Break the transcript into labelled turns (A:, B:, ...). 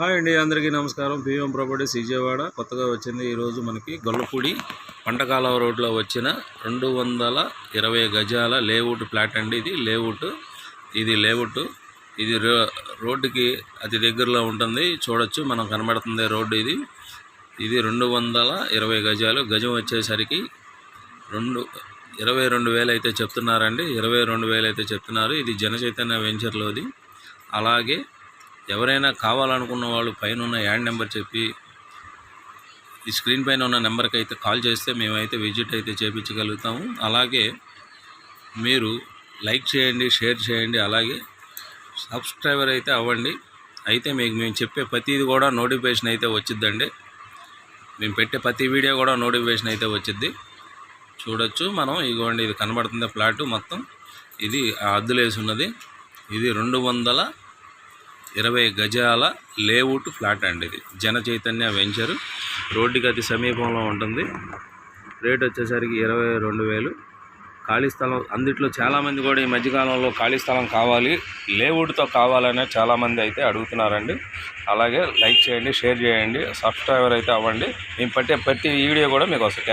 A: Hi అండి అందరికీ నమస్కారం. పిఎం ప్రాపర్టీస్ విజయవాడ కొత్తగా వచ్చింది ఈరోజు మనకి గొల్లపూడి పంటకాలవ రోడ్లో వచ్చిన రెండు వందల ఇరవై గజాల లేఅవుట్ ప్లాట్ అండి ఇది. లేఅవుట్ ఇది లేఅవుట్. ఇది రో- రోడ్డుకి అతి దగ్గరలో ఉంటుంది. చూడొచ్చు మనం కనబడుతుంది రోడ్డు ఇది. ఇది రెండు వందల ఇరవై గజాలు. గజం వచ్చేసరికి రెండు ఇరవై రెండు వేలు అయితే చెప్తున్నారండి. ఇరవై రెండు వేలు అయితే చెప్తున్నారు. ఇది జనచైతన్య వెంచర్లోది అలాగే ఎవరైనా కావాలనుకున్న వాళ్ళు పైన ఉన్న యాడ్ నెంబర్ చెప్పి ఈ స్క్రీన్ పైన ఉన్న నెంబర్కి అయితే కాల్ చేస్తే మేమైతే విజిట్ అయితే చేయించగలుగుతాము అలాగే మీరు లైక్ చేయండి షేర్ చేయండి అలాగే సబ్స్క్రైబర్ అయితే అవ్వండి. అయితే మీకు మేము చెప్పే ప్రతిది కూడా నోటిఫికేషన్ అయితే వచ్చిద్దండి. మేము పెట్టే ప్రతి వీడియో కూడా నోటిఫికేషన్ అయితే వచ్చిద్ది. చూడొచ్చు మనం ఇదిగోండి ఇది కనబడుతుంది ప్లాట్ మొత్తం. ఇది అద్దులేసి ఉన్నది. ఇది రెండు వందల ఇరవై గజాల లేఅవుట్ ఫ్లాట్ అండి ఇది. జన చైతన్య వెంచర్. రోడ్డుకి అతి సమీపంలో ఉంటుంది. రేట్ వచ్చేసరికి ఇరవై రెండు వేలు. ఖాళీ స్థలం అందుట్లో చాలామంది కూడా ఈ మధ్యకాలంలో ఖాళీ స్థలం కావాలి లేఅవుట్తో కావాలనే చాలామంది అయితే అడుగుతున్నారండి. అలాగే లైక్ చేయండి షేర్ చేయండి సబ్స్క్రైబర్ అయితే అవ్వండి. మేము పట్టే ప్రతి వీడియో కూడా మీకు వస్తుంది.